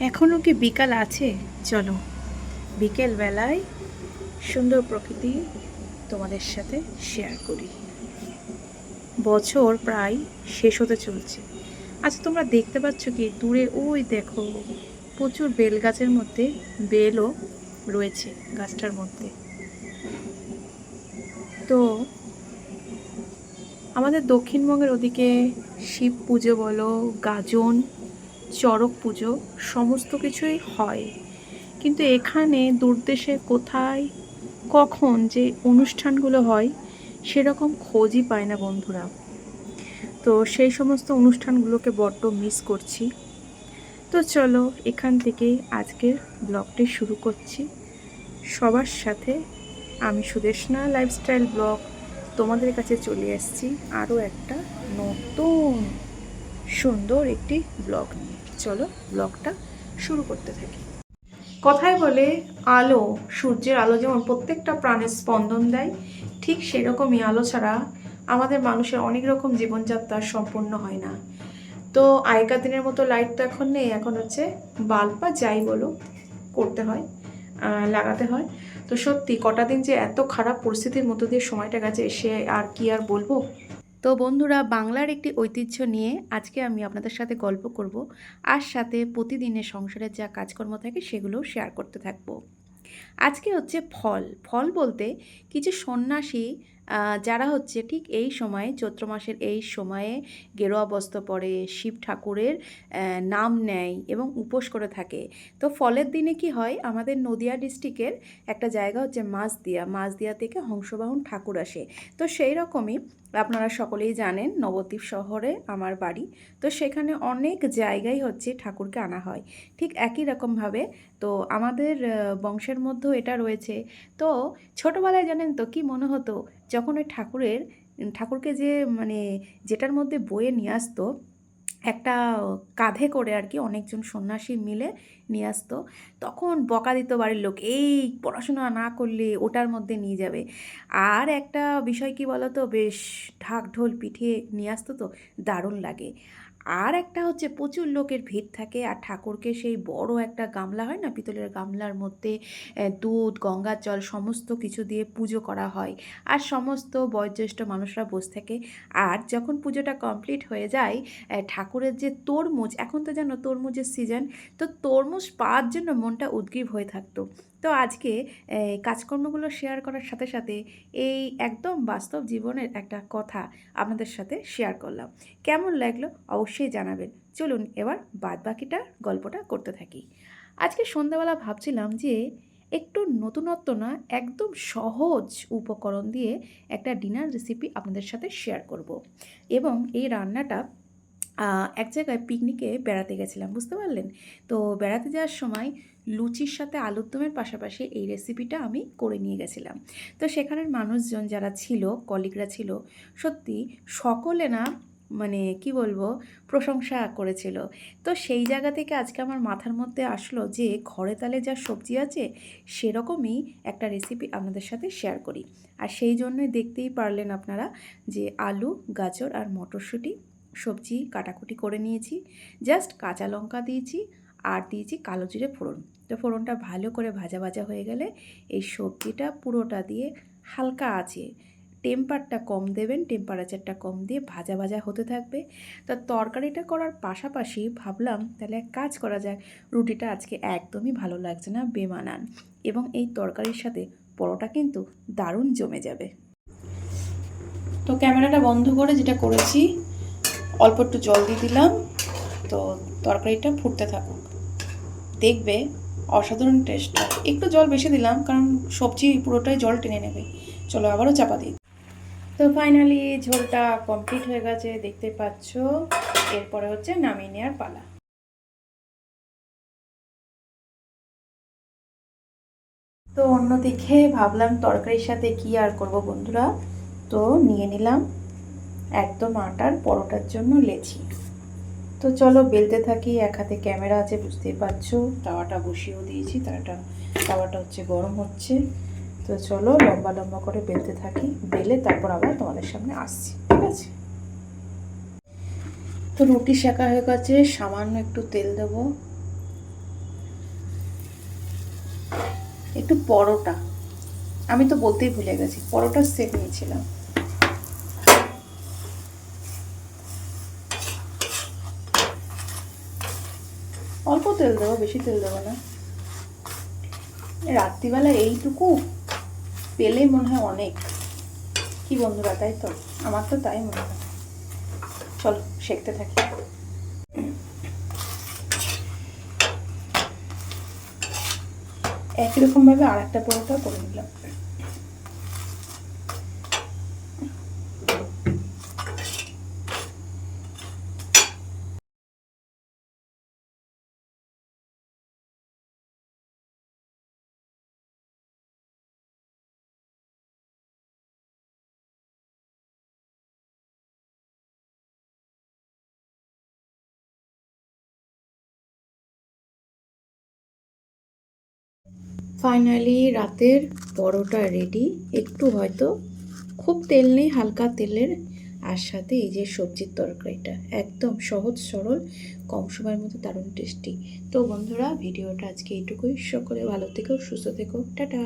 এখনও কি বিকাল আছে? চলো। বিকেল বেলায় সুন্দর প্রকৃতি তোমাদের সাথে শেয়ার করি। বছর প্রায় শেষ হতে চলছে। আচ্ছা তোমরা দেখতে পাচ্ছ কি? দূরে ওই দেখো, প্রচুর বেল গাছের মধ্যে বেলও রয়েছে গাছটার মধ্যে। তো আমাদের দক্ষিণবঙ্গের ওদিকে শিব পুজো বলো, গাজন চড়ক পুজো, সমস্ত কিছুই হয়। কিন্তু এখানে দূরদেশে কোথায়, কখন যে অনুষ্ঠানগুলো হয়, সেরকম খোঁজই পায় না বন্ধুরা। তো সেই সমস্ত অনুষ্ঠানগুলোকে বড্ড মিস করছি। তো চলো এখান থেকেই আজকের ব্লগটি শুরু করছি। সবার সাথে আমি সুদেশনা লাইফস্টাইল ব্লগ তোমাদের কাছে চলে এসেছি আরও একটা নতুন সুন্দর একটি ব্লগ নিয়ে। চলো ব্লগটা শুরু করতে থাকি। কথায় বলে, আলো, সূর্যের আলো যেমন প্রত্যেকটা প্রাণের স্পন্দন দেয়, ঠিক সেরকমই আলো ছাড়া আমাদের মানুষের অনেক রকম জীবনযাত্রা সম্পূর্ণ হয় না। তো আগেকার দিনের মতো লাইট তো এখন নেই, এখন হচ্ছে বাল্ব বা যাই বলো করতে হয় লাগাতে হয়। তো সত্যি কটা দিন যে এত খারাপ পরিস্থিতির মধ্য দিয়ে সময়টা গেছে, সে আর কি আর বলব? তো বন্ধুরা, বাংলার একটি ঐতিহ্য নিয়ে আজকে আমি আপনাদের সাথে গল্প করব আর সাথে প্রতিদিনের সংসারের যা কাজকর্ম থাকে সেগুলোও শেয়ার করতে থাকব। আজকে হচ্ছে ফল। ফল বলতে কিছু সন্ন্যাসী যারা হচ্ছে ঠিক এই সময়ে, চৈত্র মাসের এই সময়ে গেরুয়া বস্ত্র পরে শিব ঠাকুরের নাম নেয় এবং উপোস করে থাকে। তো ফলের দিনে কি হয়, আমাদের নদিয়া ডিস্ট্রিক্টের একটা জায়গা হচ্ছে মাছদিয়া। মাছদিয়া থেকে হংসবাহন ঠাকুর আসে। তো সেই রকমই আপনারা সকলেই জানেন নবদ্বীপ শহরে আমার বাড়ি। তো সেখানে অনেক জায়গায় হচ্ছে ঠাকুরকে আনা হয়। ঠিক একই রকমভাবে তো আমাদের বংশের মধ্যেও এটা রয়েছে। তো ছোটোবেলায় জানেন তো কি মনে হতো? যখন ওই ঠাকুরের, ঠাকুরকে যে মানে যেটার মধ্যে বয়ে নিয়ে আসতো, একটা কাঁধে করে আর কি অনেকজন সন্ন্যাসী মিলে নিয়ে আসতো, তখন বকা দিত বাড়ির লোক, এই পড়াশোনা না করলে ওটার মধ্যে নিয়ে যাবে। আর একটা বিষয় কি বলতো, বেশ ঢাক ঢোল পিঠে নিয়ে আসতো তো, দারুণ লাগে। আর একটা হচ্ছে প্রচুর লোকের ভিড় থাকে। আর ঠাকুরকে সেই বড় একটা গামলা হয় না, পিতলের গামলার মধ্যে দুধ, গঙ্গার জল সমস্ত কিছু দিয়ে পুজো করা হয়। আর সমস্ত বয়োজ্যেষ্ঠ মানুষরা বসে থাকে। আর যখন পুজোটা কমপ্লিট হয়ে যায় ঠাকুরের যে তরমুজ, এখন তো জানো তরমুজের সিজন, তো তরমুজ পাওয়ার জন্য মনটা উদ্গ্রীব হয়ে থাকতো। তো আজকে কাজকর্মগুলো শেয়ার করার সাথে সাথে এই একদম বাস্তব জীবনের একটা কথা আপনাদের সাথে শেয়ার করলাম। কেমন লাগল? অবশ্যই জানাবেন। চলুন এবার বাদ বাকিটা গল্পটা করতে থাকি। আজকে সন্ধ্যাবেলা ভাবছিলাম যে, একটু নতুনত্ব না, একদম সহজ উপকরণ দিয়ে একটা ডিনার রেসিপি আপনাদের সাথে শেয়ার করব। এবং এই রান্নাটা এক জায়গায় পিকনিকে বেড়াতে গেছিলাম, বুঝতে পারলেন? তো বেড়াতে যাওয়ার সময় লুচির সাথে আলুর দমের পাশাপাশি এই রেসিপিটা আমি করে নিয়ে গেছিলাম। তো সেখানের মানুষজন যারা ছিল কলিগরা ছিল, সত্যি সকলে না মানে কি বলব, প্রশংসা করেছিল। তো সেই জায়গা থেকে আজকে আমার মাথার মধ্যে আসলো যে, ঘরে তালে যা সবজি আছে, সেরকমই একটা রেসিপি আপনাদের সাথে শেয়ার করি। আর সেই জন্যই দেখতেই পারলেন আপনারা যে, আলু, গাজর আর মটরশুঁটি সবজি কাটাকুটি করে নিয়েছি। জাস্ট কাঁচা লঙ্কা দিয়েছি আর দিয়েছি কালো জিরে ফোড়ন। তো ফোড়নটা ভালো করে ভাজা ভাজা হয়ে গেলে এই সবজিটা পুরোটা দিয়ে হালকা আছে টেম্পারটা কম দেবেন, টেম্পারেচারটা কম দিয়ে ভাজা ভাজা হতে থাকবে। তা তরকারিটা করার পাশাপাশি ভাবলাম তাহলে এক কাজ করা যাক, রুটিটা আজকে একদমই ভালো লাগছে না, বেমানান। এবং এই তরকারির সাথে পরোটা কিন্তু দারুণ জমে যাবে। তো ক্যামেরাটা বন্ধ করে যেটা করেছি, অল্প একটু জল দিয়ে দিলাম। তো তরকারিটা ফুটতে থাকুক। দেখবে অসাধারণ টেস্ট একটু জল বেশি দিলাম, কারণ সবজি পুরোটাই জল টেনে নেবে। চলো আবারও চাপা দিই। তো ফাইনালি ঝোলটা কমপ্লিট হয়ে গেছে, দেখতে পাচ্ছ। এরপরে হচ্ছে নামিয়ে নেওয়ার পালা। তো অন্যদিকে ভাবলাম তরকারির সাথে কি আর করব বন্ধুরা? তো নিয়ে নিলাম একদম আটার পরোটার জন্য লেচি। তো চলো বেলতে থাকি, এক হাতে ক্যামেরা আছে, বুঝতেই পারছ। তাওয়াটা বসিয়েও দিয়েছি, তাওয়াটা তাওয়াটা হচ্ছে গরম হচ্ছে। তো চলো লম্বা লম্বা করে বেলতে থাকি, বেলে তারপর আবার তোমাদের সামনে আসছি, ঠিক আছে? তো রুটি শেখা হয়ে গেছে, সামান্য একটু তেল দেবো। একটু পরোটা, আমি তো বলতেই ভুলে গেছি, পরোটার সেট নিয়েছিলাম। অল্প তেল দেবো, বেশি তেল দেবো না। রাত্রিবেলা এইটুকু পেলে মনে হয় অনেক। কি বন্ধুরা, তাই তো? আমার তো তাই মনে হয়। চলো, শেখতে থাকি। একই রকমভাবে আর একটা পরোটা করে নিলাম। ফাইনালি রাতের পরোটা রেডি একটু হয়তো খুব তেল নেই, হালকা তেলের। আর সাথে এই যে সবজির তরকারিটা, একদম সহজ, সরল, কম সময়ের মধ্যে দারুণ টেস্টি তো বন্ধুরা, ভিডিওটা আজকে এইটুকুই। সকলে ভালো থেকো, সুস্থ থেকো। টাটা!